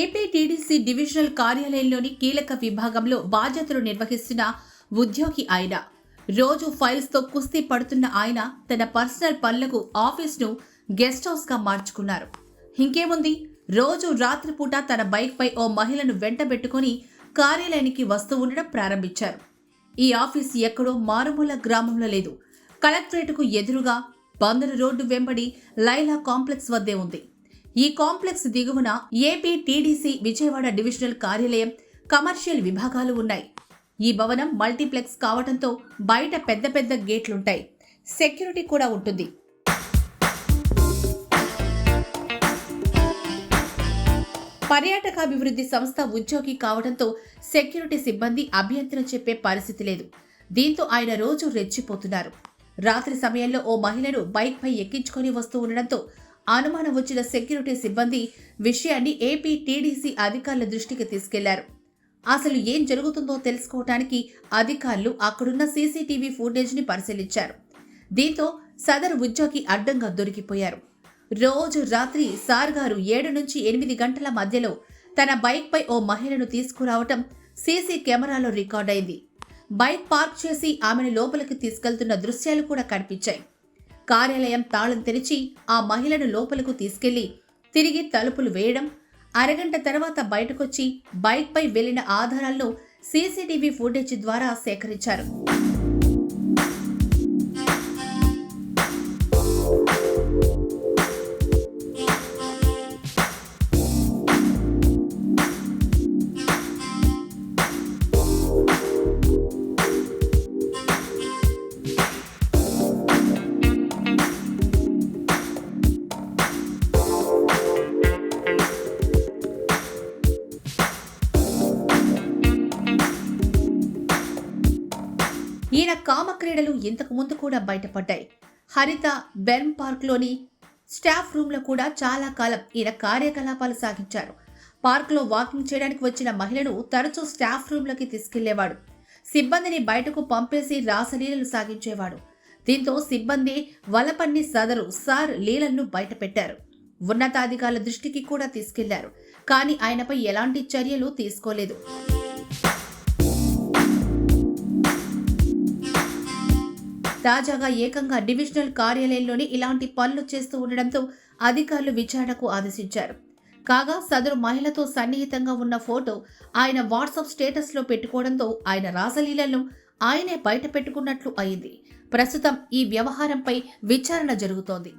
AP TDC divisional కార్యాలయంలోని కీలక విభాగంలో బాధ్యతలు నిర్వహిస్తున్న ఉద్యోగి ఆయన. రోజు ఫైల్స్తో కుస్తీ పడుతున్న ఆయన తన పర్సనల్ పనులకు ఆఫీస్ను గెస్ట్ హౌస్గా మార్చుకున్నారు. ఇంకేముంది? రోజు రాత్రిపూట తన బైక్పై ఓ మహిళను వెంటబెట్టుకుని కార్యాలయానికి వస్తూ ఉండడం ప్రారంభించారు. ఈ ఆఫీస్ ఎక్కడో మారుమూల గ్రామంలో లేదు. కలెక్టరేట్కు ఎదురుగా బందరు రోడ్డు వెంబడి లైలా కాంప్లెక్స్ వద్దే ఉంది. ఈ కాంప్లెక్స్ దిగువన ఏపీ టీడీసీ విజయవాడ డివిజనల్ కార్యాలయం కమర్షియల్ విభాగాలు ఉన్నాయి. ఈ భవనం మల్టీప్లెక్స్ కావడంతో బయట పెద్ద పెద్ద గేట్లుంటాయి. సెక్యూరిటీ కూడా ఉంటుంది. పర్యాటకాభివృద్ధి సంస్థ ఉద్యోగి కావడంతో సెక్యూరిటీ సిబ్బంది అభ్యంతరం చెప్పే పరిస్థితి లేదు. దీంతో ఆయన రోజు రెచ్చిపోతున్నారు. రాత్రి సమయంలో ఓ మహిళను బైక్పై ఎక్కించుకొని వస్తూ ఉండడంతో అనుమానం వచ్చిన సెక్యూరిటీ సిబ్బంది విషయాన్ని ఏపీ టీడీసీ అధికారుల దృష్టికి తీసుకెళ్ళారు. అసలు ఏం జరుగుతుందో తెలుసుకోవటానికి అధికారులు అక్కడున్న సీసీటీవీ ఫుటేజ్ని పరిశీలించారు. దీంతో సదరు ఉద్యోగి అడ్డంగా దొరికిపోయారు. రోజు రాత్రి సార్ గారు ఏడు నుంచి ఎనిమిది గంటల మధ్యలో తన బైక్ పై ఓ మహిళను తీసుకురావటం సీసీ కెమెరాలో రికార్డైంది బైక్ పార్క్ చేసి ఆమెను లోపలికి తీసుకెళ్తున్న దృశ్యాలు కూడా కనిపించాయి. కార్యాలయం తాళం తెరిచి ఆ మహిళను లోపలకు తీసుకెళ్ళి తిరిగి తలుపులు వేయడం అరగంట తర్వాత బయటకొచ్చి బైక్పై వెళ్ళిన ఆధారాలను సీసీటీవీ ఫుటేజ్ ద్వారా సేకరించారు. ఈయన కామక్రీడలు ఇంతకు ముందు కూడా బయటపడ్డాయి. హరిత బెర్మ్ పార్క్లోని స్టాఫ్ రూమ్లో కూడా చాలా కాలం ఈయన కార్యకలాపాలు సాగించారు. పార్క్లో వాకింగ్ చేయడానికి వచ్చిన మహిళను తరచూ స్టాఫ్ రూమ్లోకి తీసుకెళ్ళేవాడు. సిబ్బందిని బయటకు పంపేసి రాసలీలలు సాగించేవాడు. దీంతో సిబ్బంది వలపన్ని సదరు సార్ లీలలను బయటపెట్టారు. ఉన్నతాధికారుల దృష్టికి కూడా తీసుకెళ్ళారు. కానీ ఆయనపై ఎలాంటి చర్యలు తీసుకోలేదు. తాజాగా ఏకంగా డివిజనల్ కార్యాలయంలోని ఇలాంటి పనులు చేస్తూ ఉండడంతో అధికారులు విచారణకు ఆదేశించారు. కాగా సదరు మహిళతో సన్నిహితంగా ఉన్న ఫోటో ఆయన వాట్సాప్ స్టేటస్లో పెట్టుకోవడంతో ఆయన రాసలీలను ఆయనే బయట పెట్టుకున్నట్లు అయింది. ప్రస్తుతం ఈ వ్యవహారంపై విచారణ జరుగుతోంది.